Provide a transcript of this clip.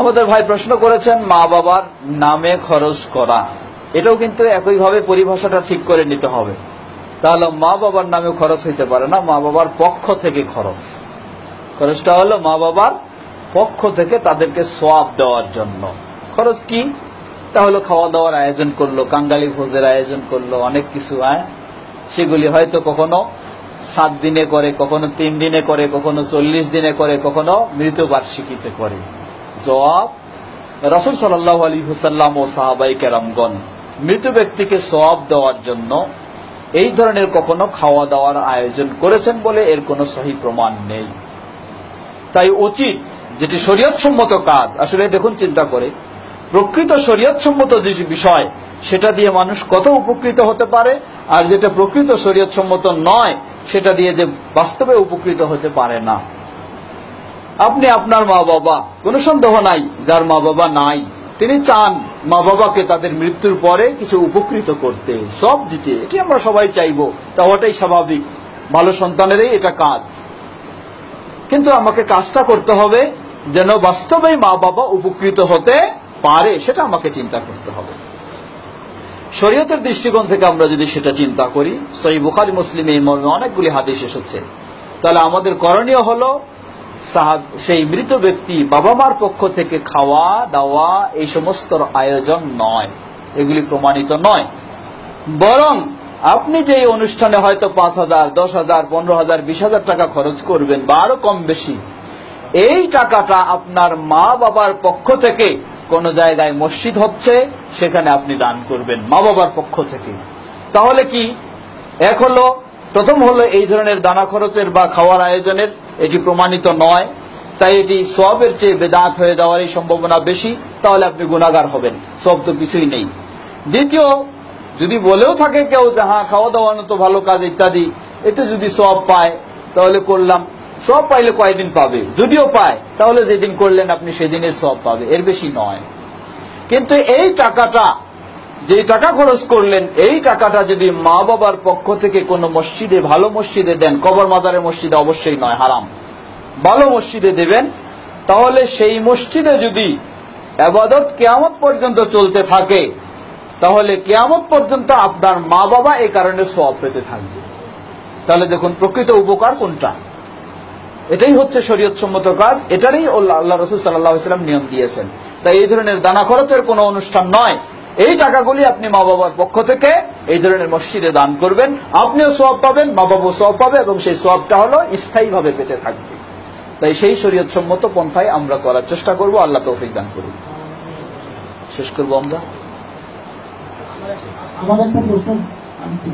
আমাদের ভাই প্রশ্ন করেছেন, মা বাবার নামে খরচ করা। এটাও কিন্তু একইভাবে পরিভাষাটা ঠিক করে নিতে হবে। তাহলে মা বাবার নামে খরচ হইতে পারে না, মা বাবার পক্ষ থেকে খরচ। খরচটা হলো মা বাবার পক্ষ থেকে তাদেরকে সোয়াব দেওয়ার জন্য। খরচ কি? তাহলে খাওয়া দাওয়ার আয়োজন করল, কাঙ্গালি ভোজের আয়োজন করল, অনেক কিছু আয় সেগুলি হয়তো কখনো সাত দিনে করে, কখনো তিন দিনে করে, কখনো চল্লিশ দিনে করে, কখনো মৃত বার্ষিকীতে করে। জবাব, রসুল সাল্লাহ আলী হুসাল্লাম ও সাহাবাই কেরামগণ, মৃত ব্যক্তিকে সওয়াব দেওয়ার জন্য এই ধরনের কখনো খাওয়া দাওয়ার আয়োজন করেছেন বলে এর কোনো সহি প্রমাণ নেই। তাই উচিত যেটি শরীয়তসম্মত কাজ, আসলে দেখুন চিন্তা করে, প্রকৃত শরীয়তসম্মত যে বিষয়, সেটা দিয়ে মানুষ কত উপকৃত হতে পারে, আর যেটা প্রকৃত শরীয়তসম্মত নয়, সেটা দিয়ে যে বাস্তবে উপকৃত হতে পারে না। আপনি আপনার মা বাবা কোনো সন্দেহ নাই, যার মা বাবা নাই। তিনি চান মা বাবাকে তাদের মৃত্যুর পরে কিছু উপকৃত করতে। সব দিতে এটি আমরা সবাই চাইব। চাওয়াটাই স্বাভাবিক। ভালো সন্তানেরই এটা কাজ। কিন্তু আমাকে কাজটা করতে হবে যেন বাস্তবেই মা বাবা উপকৃত হতে পারে, সেটা আমাকে চিন্তা করতে হবে। শরীয়তের দৃষ্টিকোণ থেকে আমরা যদি সেটা চিন্তা করি সই বুখারি, মুসলিম এই মর্মে অনেকগুলি হাদিস এসেছে। তাহলে আমাদের করণীয় হলো সেই মৃত ব্যক্তি বাবা মার পক্ষ থেকে খাওয়া, দাওয়া এই সমস্ত আয়োজন নয়। এগুলি প্রমাণিত নয়। বরং আপনি যে অনুষ্ঠানে হয়তো পাঁচ হাজার, দশ হাজার, পনেরো হাজার, বিশ হাজার টাকা খরচ করবেন বা আরও কম বেশি, এই টাকাটা আপনার মা বাবার পক্ষ থেকে কোন জায়গায় মসজিদ হচ্ছে, সেখানে আপনি দান করবেন মা বাবার পক্ষ থেকে। তাহলে কি? এক হলো, প্রথম হলো এই ধরনের দানা খরচের বা খাওয়ার আয়োজনের এটি প্রমাণিত নয়। তাই এটি সবের চেয়ে বেদাত হয়ে যাওয়ারই সম্ভাবনা বেশি, তাহলে আপনি গুণাগার হবেন। সব তো কিছুই নেই। দ্বিতীয়, যদি বলেও থাকে কেউ যে হ্যাঁ খাওয়া দাওয়ানো তো ভালো কাজ, ইত্যাদি, এতে যদি সব পায়, তাহলে করলাম। সব পাইলে কয়দিন পাবে? যদিও পায়, তাহলে যেদিন করলেন আপনি সেদিনের সব পাবে। এর বেশি নয়। কিন্তু এই টাকাটা যে টাকা খরচ করলেন, এই টাকাটা যদি মা বাবার পক্ষ থেকে কোনো মসজিদে, ভালো মসজিদে দেন কবর মাজারের মসজিদে অবশ্যই নয়, হারাম। ভালো মসজিদে দেবেন, তাহলে সেই মসজিদে যদি আবাদত কেয়ামত পর্যন্ত চলতে থাকে, তাহলে কেয়ামত পর্যন্ত আপনার মা বাবা এই কারণে সব পেতে থাকবে। তাহলে দেখুন, প্রকৃত উপকার কোনটা? এটাই হচ্ছে শরীয়ত সম্মত কাজ, এটারই আল্লাহ রসুল সাল্লাহাম নিয়ম দিয়েছেন। তাই এই ধরনের দানা খরচের কোনো অনুষ্ঠান নয়। এই টাকাগুলি আপনি মা বাবার পক্ষ থেকে এই ধরনের মসজিদে দান করবেন, আপনিও সব পাবেন মা বাবা সব পাবে এবং সেই সবটা হলো স্থায়ীভাবে পেতে থাকবে। তাই সেই শরীয়ত সম্মত পন্থায় আমরা করার চেষ্টা করব, আল্লাহ তৌফিক দান করুন শেষ করব আমরা? আমার একটা প্রশ্ন আমি কি